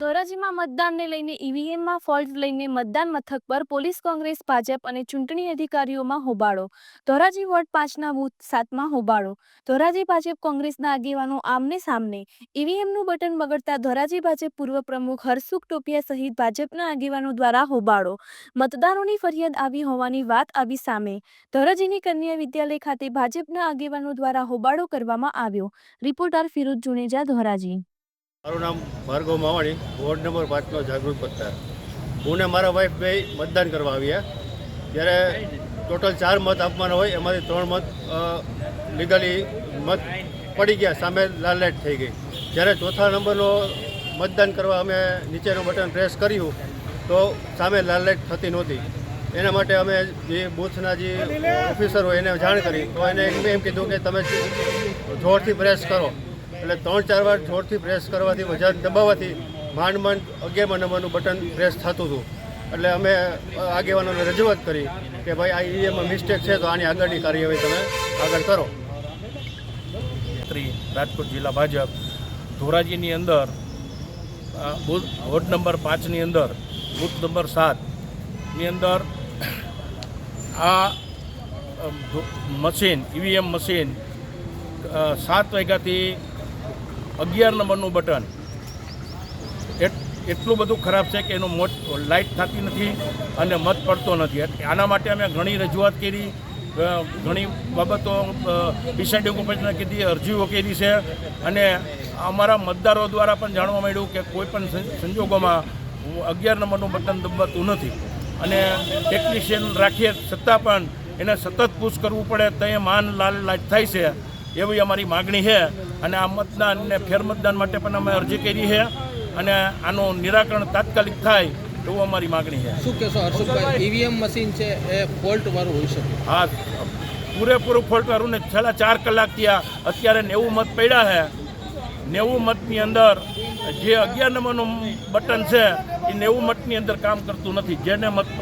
ધોરાજીમાં મતદાનને લઈને ઈવીએમમાં ફોલ્ટ લઈને મતદાન મથક પર પોલીસ, કોંગ્રેસ, ભાજપ અને ચૂંટણી અધિકારીઓમાં હોબાળો. ધોરાજી વોર્ડ પાંચના બુથ સાતમાં હોબાળો. ધોરાજી ભાજપ, કોંગ્રેસના આગેવાનો આમને સામને. ઈવીએમનું બટન બગડતા ધોરાજી ભાજપ પૂર્વ પ્રમુખ હરસુખ ટોપિયા સહિત ભાજપના આગેવાનો દ્વારા હોબાળો. મતદારોની ફરિયાદ આવી હોવાની વાત આવી સામે. ધોરાજીની કન્યા વિદ્યાલય ખાતે ભાજપના આગેવાનો દ્વારા હોબાળો કરવામાં આવ્યો. રિપોર્ટર ફિરોજ જુનેજા, ધોરાજી. મારું નામ ભાર્ગવ માવાણી, વોર્ડ નંબર પાંચનો જાગૃત પત્તા. હું ને મારા વાઈફ બે મતદાન કરવા આવ્યા. ત્યારે ટોટલ ચાર મત આપવાના હોય, એમાંથી ત્રણ મત લીગલી મત પડી ગયા, સામે લાલલાઇટ થઈ ગઈ. જ્યારે ચોથા નંબરનો મતદાન કરવા અમે નીચેનું બટન પ્રેસ કર્યું, તો સામે લાલલાઇટ થતી નહોતી. એના માટે અમે જે બૂથના જે ઓફિસર હોય એને જાણ કરી, તો એને એમ કીધું કે તમે જોરથી પ્રેસ કરો. એટલે ત્રણ ચાર વાર જોરથી પ્રેસ કરવાથી, વજન દબાવવાથી, માંડ માંડ અગિયાર નંબરનું બટન પ્રેસ થતું હતું. એટલે અમે આગેવાનોને રજૂઆત કરી કે ભાઈ, આ ઈવીએમમાં મિસ્ટેક છે, તો આની આગળની કાર્યવાહી તમે આગળ કરો. રાજકોટ જિલ્લા ભાજપ, ધોરાજીની અંદર વોર્ડ નંબર પાંચની અંદર, બૂથ નંબર સાતની અંદર, આ મશીન ઈવીએમ મશીન સાત વાગ્યાથી અગિયાર નંબરનું બટન. એટ- એટલું બધું ખરાબ છે કે એનું મોટ લાઇટ થતી નથી અને મત પડતો નથી. આના માટે અમે ઘણી રજૂઆત કરી ઘણી બાબતો ડિસાઇડિંગ ઓફિસને કીધી, અરજીઓ કરી છે. અને અમારા મતદારો દ્વારા પણ જાણવા મળ્યું કે કોઈ પણ સંજોગોમાં અગિયાર નંબરનું બટન દબાતું નથી. અને ટેકનિશિયન રાખીએ છતાં પણ એને સતત પુશ કરવું પડે તો એ માન લાલ લાજ થાય છે. એવી અમારી માગણી છે અને આ મતદાન ને ફેરમતદાન માટે પણ અમે અરજી કરી છે અને આનું નિરાકરણ તાત્કાલિક થાય એવું અમારી માગણી છે. શું કહેશો હર્ષુભાઈ ઈવીએમ મશીન છે એ ફોલ્ટ વાળું હોઈ શકે? હા પૂરેપૂરું ફોલ્ટવાળું ને છેલ્લા ચાર કલાક ત્યાં અત્યારે નેવું મત પડ્યા છે. નેવું મતની અંદર જે અગિયાર નંબરનું બટન છે એ નેવું મતની અંદર કામ કરતું નથી. જેને મત